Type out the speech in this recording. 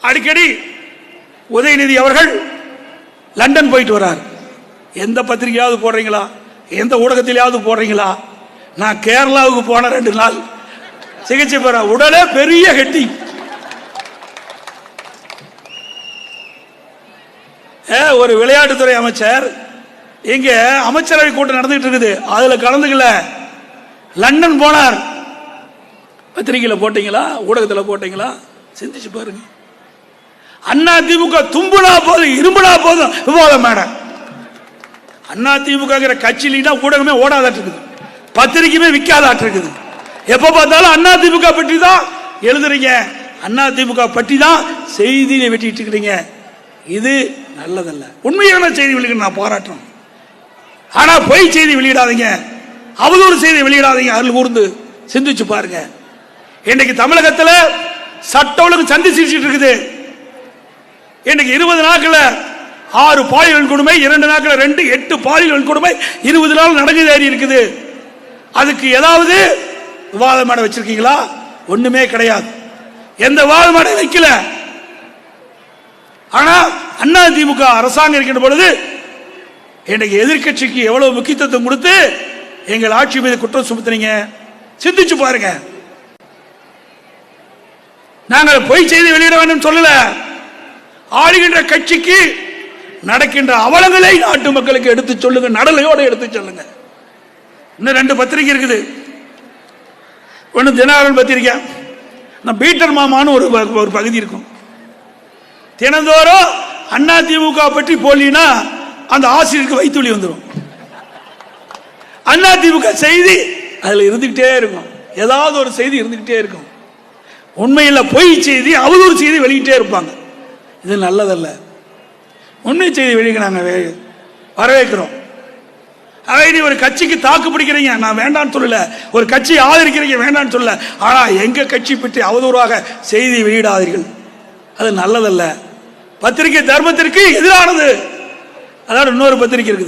அடிக்கடி உதயநிதி அவர்கள் லண்டன் போயிட்டு வரார். எந்த பத்திரிகையாவது போடுறீங்களா? எந்த ஊடகத்திலேயாவது போடுறீங்களா? நான் கேரளாவுக்கு போன ரெண்டு நாள் சிகிச்சை பெற உடனே பெரிய கட்டி ஏ, ஒரு விளையாட்டுத்துறை அமைச்சர் இங்க அமைச்சரவை கூட்டம் நடந்துட்டு இருக்குது. அதுல கலந்துக்கல. லண்டன் போனார். பத்திரிகையில போட்டீங்களா? ஊடகத்தில் போட்டீங்களா? சிந்திச்சு பாருங்க. அண்ணா திமுக தும்புனா போதும் இரும்புனா போதும். விவாதம் மேடம் அண்ணா திமுகங்கிற கட்சியில ஊடகமே ஓடாதாட்டு இருக்குது பத்திரிக்கையுமே விற்காதாட்டு இருக்குது எப்ப பார்த்தாலும் அண்ணா திமுக பற்றி தான் எழுதுறீங்க. அண்ணா திமுக பற்றி தான் செய்தியை வெட்டிட்டு இருக்கிறீங்க. இது நல்லதல்ல. உண்மையான செய்தி வெளியிட நான் பாராட்டுறேன். ஆனா பொய் செய்தி வெளியிடாதீங்க. அவதூறு செய்தி வெளியிடாதீங்க. அருள் கூர்ந்து சிந்திச்சு பாருங்க. இன்னைக்கு தமிழகத்தில் சட்ட ஒழுங்கு சந்தி இருக்குது. இன்னைக்கு இருபது நாட்கள் ஆறு பாலியல் கொடுமை இரண்டு நாட்கள் ரெண்டு எட்டு பாலியல் கொடுமை இருபது நாள் நடக்குது இருக்குது. அதுக்கு ஏதாவது விவாத மேடை வச்சிருக்கீங்களா? ஒண்ணுமே கிடையாது. எந்த விவாத மேடை வைக்கல. ஆனா அண்ணா திமுக அரசாங்கம் இருக்கின்ற பொழுது இன்னைக்கு எதிர்க்கட்சிக்கு எவ்வளவு முக்கியத்துவம் கொடுத்து எங்கள் ஆட்சி மீது குற்றம் சுமத்துறீங்க சிந்திச்சு பாருங்க. நாங்கள் பொய் செய்தி வெளியிட வேண்டும் சொல்லல. ஆளுகின்ற கட்சிக்கு நடக்கின்ற அவலங்களை நாட்டு மக்களுக்கு எடுத்து சொல்லுங்க நடலையோட எடுத்து சொல்லுங்க. இன்னும் ரெண்டு பத்திரிகை இருக்குது. ஒன்று தினகரன் பத்திரிக்கை நான் பீட்டர் மாமான்னு ஒரு ஒரு பகுதி இருக்கும். தினந்தோறும் அண்ணா திமுக பற்றி போலினா அந்த ஆசிரியருக்கு வைத்துளி வந்துடும் அண்ணா திமுக செய்தி அதில் இருந்துகிட்டே இருக்கும். ஏதாவது ஒரு செய்தி இருந்துகிட்டே இருக்கும். உண்மையில் பொய் செய்தி அவதூறு செய்தி வெளியிட்டே இருப்பாங்க. இது நல்லதல்ல. உண்மை செய்தி வெளியே நாங்கள் வே- வரவேற்கிறோம். அதே நீ ஒரு கட்சிக்கு தாக்கு பிடிக்கிறீங்க. நான் வேண்டாம்னு சொல்லல. ஒரு கட்சி ஆதரிக்கிறீங்க வேண்டாம்னு சொல்லல. ஆனால் எங்க கட்சி பற்றி அவதூறாக செய்தி வெளியிடாதீர்கள். அது நல்லதல்ல. பத்திரிகை தர்மத்திற்கு எதிரானது. அதாவது இன்னொரு பத்திரிகை இருக்குது.